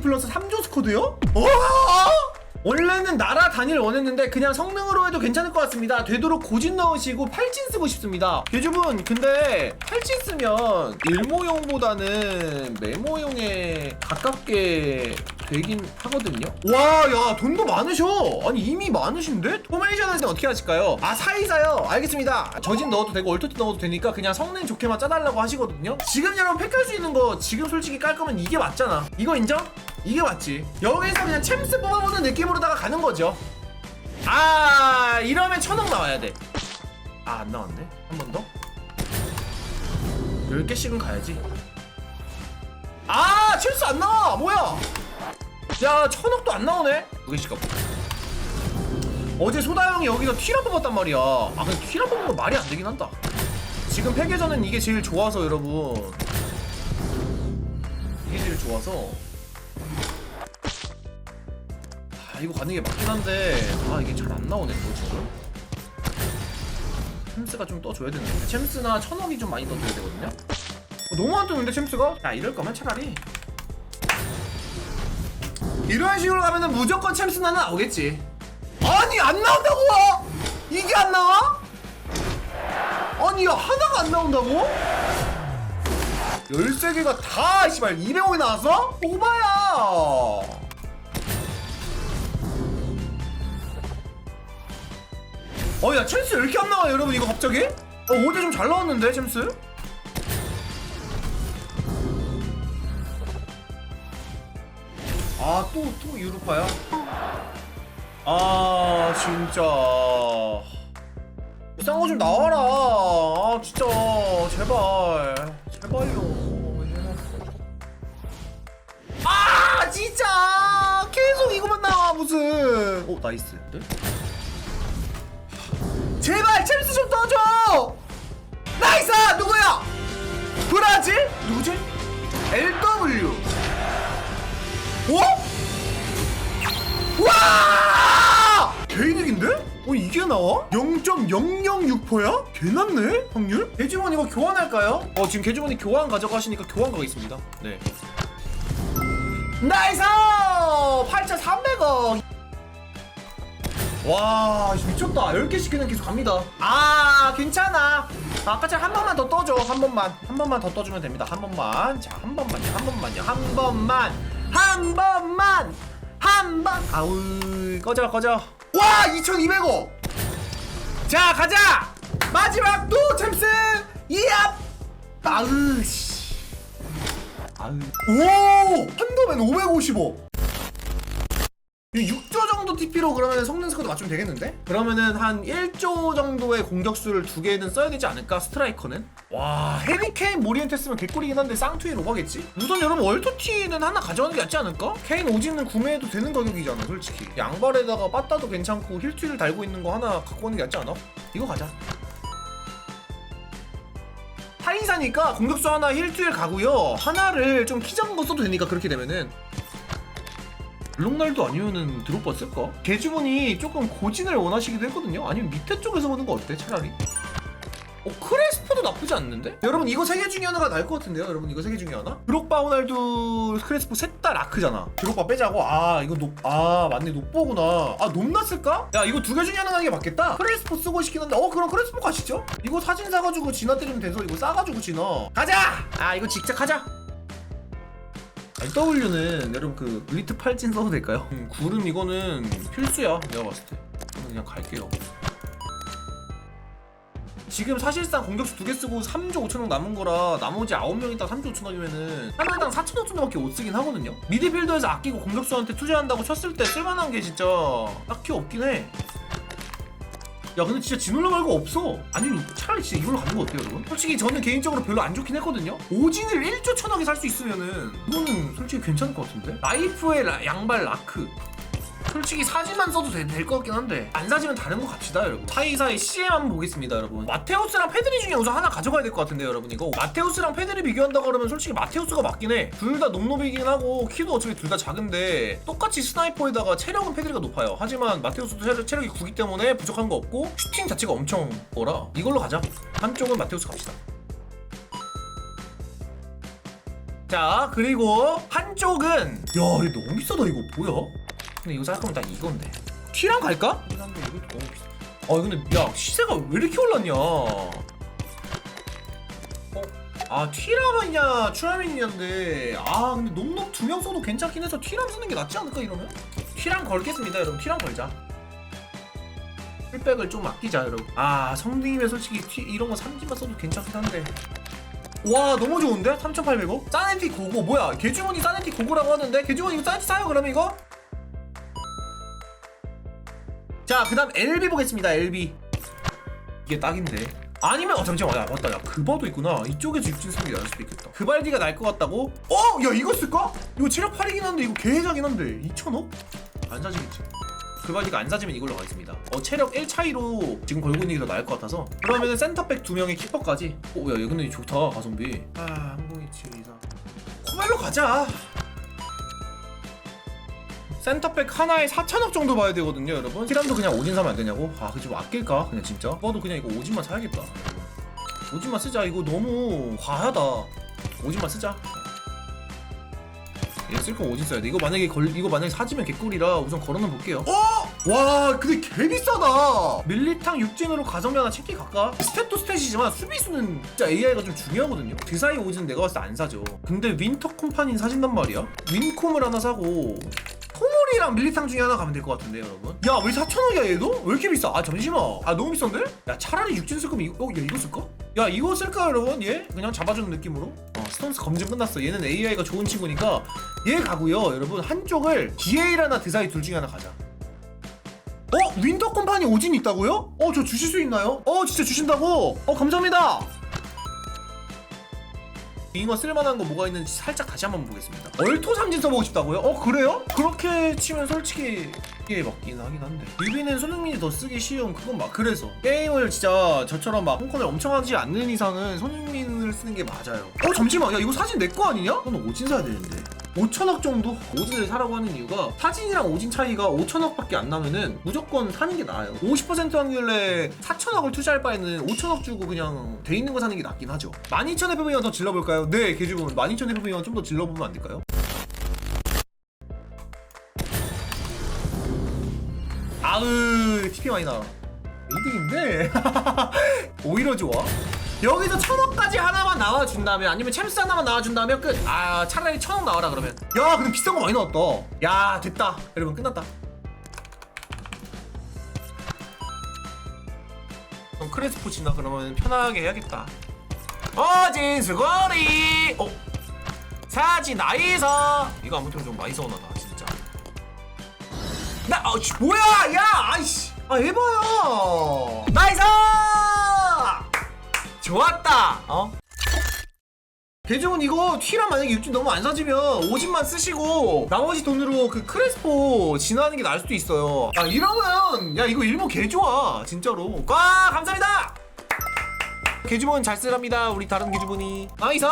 플러스 3조 스쿼드요? 와! 원래는 날아다닐 원했는데 그냥 성능으로 해도 괜찮을 것 같습니다. 되도록 고진 넣으시고 팔진 쓰고 싶습니다. 개주분 근데 팔진 쓰면 일모용보다는 메모용에 가깝게 되긴 하거든요. 와, 야 돈도 많으셔. 아니 이미 많으신데? 포메이션 할때 어떻게 하실까요? 아 사이사요. 알겠습니다. 저진 넣어도 되고 얼토티 넣어도 되니까 그냥 성능 좋게만 짜달라고 하시거든요. 지금 여러분 팩할 수 있는 거 지금 솔직히 깔 거면 이게 맞잖아. 이거 인정? 이게 맞지. 여기서 그냥 챔스 뽑아보는 느낌으로다가 가는 거죠. 아 이러면 천억 나와야 돼. 아 안 나왔네. 한 번 더. 10개씩은 가야지. 아 챔스 안 나와. 뭐야? 야 천억도 안 나오네. 두 개씩 가보. 어제 소다 형이 여기서 튀라 뽑았단 말이야. 아 근데 튀라 뽑은 거 말이 안 되긴 한다. 지금 패계전은 이게 제일 좋아서 여러분. 이게 제일 좋아서. 이거 가는 게 맞긴 한데 아 이게 잘 안 나오네 또 지금. 챔스가 좀 떠줘야 되는데 챔스나 천억이 좀 많이 떠줘야 되거든요. 어, 너무 안 뜨는데 챔스가? 야 이럴 거면 차라리 이런 식으로 가면은 무조건 챔스 하나 나오겠지. 아니 안 나온다고? 이게 안 나와? 아니 야 하나가 안 나온다고? 13개가 다 씨발 200원이 나왔어? 오바야 어야 챔스 왜 이렇게 안 나와 여러분 이거 갑자기? 어 어제 좀 잘 나왔는데 챔스? 아또또 유로파야? 아 진짜 비싼 거 좀 나와라 아 진짜 제발 제발요 아 진짜 계속 이거만 나와 무슨 오 나이스 네? 제발 챔스 좀 떠줘 나이스 누구야 브라질 누구지 LW 어? 와! 개이득인데? 어 이게 나와? 0.006%야? 개났네 확률? 개주머니 이거 교환할까요? 어 지금 개주머니 교환 가져가시니까 교환 가겠습니다 네 나이스! 8,300원 와 미쳤다. 10개씩 그냥 계속 갑니다. 아 괜찮아. 아까처럼 한 번만 더 떠줘. 한 번만. 한 번만 더 떠주면 됩니다. 한 번만. 자 한 번만요. 한 번만요. 한 번만. 한 번만. 한 번. 아우 꺼져 꺼져. 와 2200원 자 가자. 마지막 또 챔스. 이압 아으 씨. 아으 오 한도면 550원 이 6조 정도 TP로 그러면 성능 스코드 맞추면 되겠는데? 그러면은 한 1조 정도의 공격수를 두 개는 써야 되지 않을까? 스트라이커는? 와 해리케인 모리엔테 쓰면 개꿀이긴 한데 쌍투인 오가겠지? 우선 여러분 얼토티는 하나 가져가는 게 낫지 않을까? 케인 오진은 구매해도 되는 가격이잖아 솔직히 양발에다가 빠따도 괜찮고 힐트를 달고 있는 거 하나 갖고 오는 게 낫지 않아? 이거 가자 타인사니까 공격수 하나 힐트일 가고요 하나를 좀 키 작은 거 써도 되니까 그렇게 되면은 롱날도 아니면은 드롭바 쓸까? 개주문이 조금 고진을 원하시기도 했거든요. 아니면 밑에 쪽에서 보는 거 어때? 차라리? 어 크레스포도 나쁘지 않는데? 여러분 이거 세 개 중에 하나가 나을 것 같은데요? 여러분 이거 세 개 중에 하나? 드록바 호날두 크레스포 셋 다 라크잖아. 드록바 빼자고. 아 이거 높. 아 맞네 높보구나. 아 높났을까? 야 이거 두 개 중에 하나 가는 게 맞겠다. 크레스포 쓰고 싶긴 한데 어 그럼 크레스포 가시죠? 이거 사진 사가지고 진화 때리면 돼서 이거 싸가지고 진화. 가자. 아 이거 직접 하자. W는 여러분 그 블리트 팔진 써도 될까요? 음, 구름 이거는 필수야 내가 봤을 때. 그냥 갈게요. 지금 사실상 공격수 두 개 쓰고 3조 5천원 남은 거라 나머지 9명 있다 3조 5천원이면은 하나당 4천 5천원밖에 못 쓰긴 하거든요. 미드필더에서 아끼고 공격수한테 투자한다고 쳤을 때 쓸만한 게 진짜 딱히 없긴 해 야 근데 진짜 진올라 말고 없어. 아니 차라리 진짜 이걸로 가는 거 어때요 여러분? 솔직히 저는 개인적으로 별로 안 좋긴 했거든요. 오진을 1조 천억에 살 수 있으면은 이거는 솔직히 괜찮을 것 같은데? 라이프의 라- 양발 라크 솔직히 사진만 써도 될 것 같긴 한데 안 사지면 다른 거 갑시다 여러분. 사이사이 CM 한번 보겠습니다 여러분. 마테우스랑 페드리 중에 우선 하나 가져가야 될 것 같은데 여러분 이거. 마테우스랑 페드리 비교한다 그러면 솔직히 마테우스가 맞긴 해둘 다 높노비긴 하고 키도 어차피 둘 다 작은데 똑같이 스나이퍼에다가 체력은 페드리가 높아요. 하지만 마테우스도 체력, 체력이 9기 때문에 부족한 거 없고 슈팅 자체가 엄청 거라 이걸로 가자. 한쪽은 마테우스 갑시다. 자 그리고 한쪽은 야 이거 너무 비싸다 이거. 뭐야? 근데 이거 생각하면 다 이건데 T랑 갈까? 이건데 이것도 너무 비싸 아 근데 야 시세가 왜 이렇게 올랐냐 어? 아 T라만이냐 추라민이냐인데 아 근데 놈놈 두명 써도 괜찮긴 해서 T랑 쓰는 게 낫지 않을까 이러면? T랑 걸겠습니다 여러분 T랑 걸자 풀백을 좀 아끼자 여러분 아 성능이면 솔직히 T 이런 거 3G만 써도 괜찮긴 한데 와 너무 좋은데? 3,800원? 사네티 고고 뭐야 개주머니 사네티 고고라고 하는데 개주머니 이거 사네티 사요 그러면 이거? 자 그 다음 LB 보겠습니다 LB 이게 딱인데. 아니면 어 잠시만 야 맞다 야 그바도 있구나. 이쪽에서 육진 쓰는 게 나을 수도 있겠다. 그발디가 날 것 같다고? 어? 야 이거 쓸까? 이거 체력 8이긴 한데 이거 개해자긴 한데. 2천억? 안 사지겠지. 그바디가 안 사지면 이걸로 가겠습니다. 어 체력 1 차이로 지금 걸고 있는 게 더 나을 것 같아서. 그러면은 센터백 두 명의 키퍼까지. 오야 얘 근데 좋다 가성비. 아 3027, 24 코멜로 가자 센터백 하나에 4천억 정도 봐야 되거든요 여러분. 티람도 그냥 오진 사면 안 되냐고? 아 그치 뭐 아낄까? 그냥 진짜? 오빠도 그냥 이거 오진만 사야겠다. 오진만 쓰자. 이거 너무 과하다. 오진만 쓰자. 얘쓸거 오진 써야 돼. 이거 만약에 걸 이거 만약에 사지면 개꿀이라 우선 걸어는 볼게요. 어? 와 근데 개 비싸다. 밀리탕 육진으로 가성비 하나 챙기 갈까? 스탯도 스탯이지만 수비수는 진짜 AI가 좀 중요하거든요. 드사이 오진 내가 봤을 때 안 사죠. 근데 윈터 콤파니 사진단 말이야? 윈콤을 하나 사고 토모리랑 밀리탕 중에 하나 가면 될 것 같은데 여러분 야왜 4천원이야 얘도? 왜 이렇게 비싸? 아 잠시만 아 너무 비싼데? 야 차라리 육진 쓸 거면 이거 어, 야 이거 쓸까? 야 이거 쓸까 여러분? 얘? 그냥 잡아주는 느낌으로? 어 스톤스 검증 끝났어 얘는 AI가 좋은 친구니까 얘 가고요 여러분 한쪽을 DA라나 드사이 둘 중에 하나 가자 어? 윈터 컴파니 오진 있다고요? 어 저 주실 수 있나요? 어 진짜 주신다고? 어 감사합니다 잉어 쓸만한 거 뭐가 있는지 살짝 다시 한번 보겠습니다 얼토 삼진 써보고 싶다고요? 어 그래요? 그렇게 치면 솔직히 이게 맞긴 하긴 한데 유비는 손흥민이 더 쓰기 쉬운 그건 막 그래서 게임을 진짜 저처럼 막 홍콩을 엄청 하지 않는 이상은 손흥민을 쓰는 게 맞아요 어 잠시만 야 이거 사진 내 거 아니냐? 너는 오진 사야 되는데 5천억 정도 오진을 사라고 하는 이유가 사진이랑 오진 차이가 5천억밖에 안 나면은 무조건 사는 게 나아요. 50% 확률에 4천억을 투자할 바에는 5천억 주고 그냥 돼 있는 거 사는 게 낫긴 하죠. 12,000FP만 더 질러볼까요? 네, 개주분 12,000FP만 좀더 질러보면 안 될까요? 아으 TP 많이 나. 1등인데 오히려 좋아. 여기서 천억까지 하나만 나와준다면 아니면 챔스 하나만 나와준다면 끝. 아 차라리 천억 나와라 그러면. 야 근데 비싼 거 많이 나왔다. 야 됐다. 여러분 끝났다. 그럼 크레스포 지나 그러면 편하게 해야겠다. 어진 수고리. 어 사진 나이서 이거 아무튼 좀 많이 서운하다 진짜. 나, 어, 씨, 뭐야, 야, 아이씨, 아, 해봐요. 나이스! 좋았다, 어? 대중은 이거 T랑 만약에 육진 너무 안 사지면 50만 쓰시고 나머지 돈으로 그 크레스포 진화하는 게 나을 수도 있어요. 아 이러면 야 이거 일모 개 좋아 진짜로. 와 감사합니다. 개주문 잘 쓰랍니다 우리 다른 개주분이 나이스